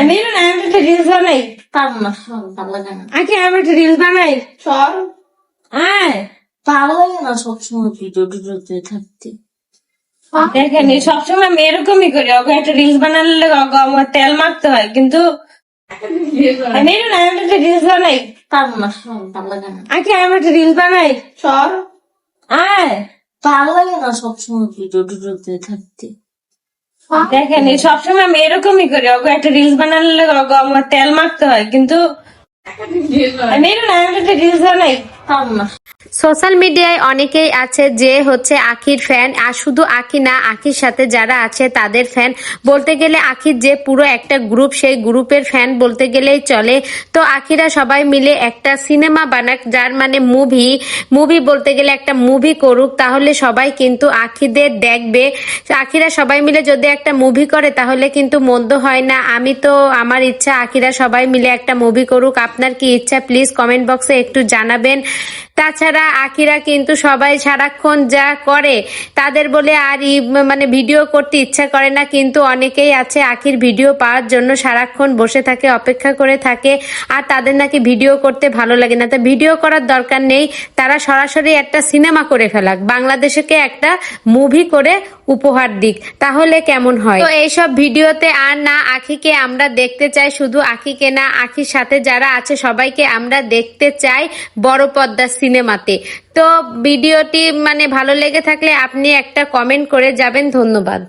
আমি না আমি একটা রিলস বানাই। পারব না সর ভালো লাগে না আগে আমি একটা রিলস বানাই। সর আয়। ভালো লাগে না সবসময় ভিডিও টিডিওতে থাকতে। দেখেন সবসময় আমি এরকমই করি। ওকে একটা রিলস বানালে ওকে আমার তেল মারতে হয় কিন্তু আমি না আমি একটা রিলস বানাই। পারব না ভালো লাগে না আগে আমি একটা রিলস বানাই। সর আয়। ভালো লাগে না সবসময় ভিডিও টিডিওতে থাকতে। দেখেন সবসময় আমি এরকমই করি। ওকে একটা রিলস বানালে ওকে আমার তেল মাখতে হয় কিন্তু আমি একটা রিলস বানাই। না। সোশ্যাল মিডিয়ায় অনেকেই আছে যে হচ্ছে আখির ফ্যান, আর শুধু আখি না, আখির সাথে যারা আছে তাদের ফ্যান। বলতে গেলে আখির যে পুরো একটা গ্রুপ সেই গ্রুপের ফ্যান বলতে গেলেই চলে। তো আখিরা সবাই মিলে একটা সিনেমা বানাক, যার মানে মুভি মুভি বলতে গেলে একটা মুভি করুক, তাহলে সবাই কিন্তু আখিদের দেখবে। আখিরা সবাই মিলে যদি একটা মুভি করে, তাহলে কিন্তু মন্দ হয় না। আমি তো, আমার ইচ্ছা আখিরা সবাই মিলে একটা মুভি করুক। আপনার কি ইচ্ছা প্লিজ কমেন্ট বক্সে একটু জানাবেন। তাছাড়া আখিরা কিন্তু সবাই সারাক্ষণ যা করে, তাদের বলে আর মানে ভিডিও করতে ইচ্ছা করে না, কিন্তু অনেকেই আছে আখির ভিডিও পাওয়ার জন্য সারাক্ষণ বসে থাকে, অপেক্ষা করে থাকে, আর তাদের নাকি ভিডিও করতে ভালো লাগে না। তো ভিডিও করার দরকার নেই, তারা সরাসরি একটা সিনেমা করে ফেলাক, বাংলাদেশকে একটা মুভি করে উপহার দিক, তাহলে কেমন হয়? তো এইসব ভিডিওতে আর না, আখিকে আমরা দেখতে চাই, শুধু আখিকে না, আখির সাথে যারা আছে সবাইকে আমরা দেখতে চাই, বড় পর্দার সিনেমাতে। তো ভিডিওটি মানে ভালো লেগে থাকলে আপনি একটা কমেন্ট করে যাবেন। ধন্যবাদ।